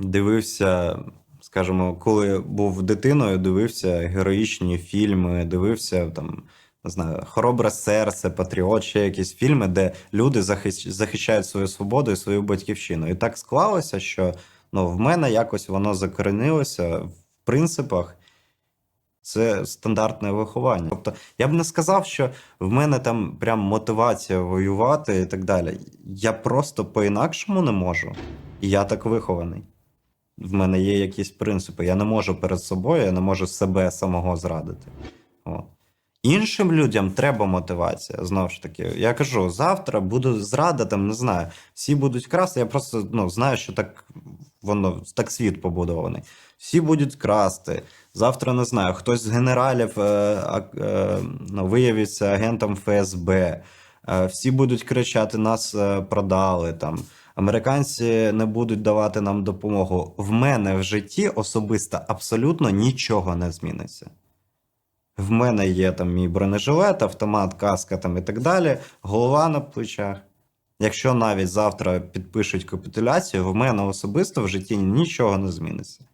дивився, скажімо, коли був дитиною, дивився героїчні фільми, дивився там. Не знаю, хоробре серце, патріот, ще якісь фільми, де люди захищ- захищають свою свободу і свою батьківщину. І так склалося, що ну, в мене якось воно закоренилося в принципах. Це стандартне виховання. Тобто, я б не сказав, що в мене там прям мотивація воювати і так далі. Я просто по-інакшому не можу. І я так вихований. В мене є якісь принципи. Я не можу перед собою, я не можу себе самого зрадити. От. Іншим людям треба мотивація. Знову ж таки, я кажу, завтра буду зрада, там не знаю. Всі будуть красти. Я просто ну, знаю, що так воно так світ побудований. Всі будуть красти. Завтра не знаю, хтось з генералів е, е, ну, виявиться агентом ФСБ. Е, всі будуть кричати: нас е, продали там. Американці не будуть давати нам допомогу. В мене в житті особисто абсолютно нічого не зміниться. В мене є там мій бронежилет, автомат, каска там і так далі, голова на плечах. Якщо навіть завтра підпишуть капітуляцію, в мене особисто в житті нічого не зміниться.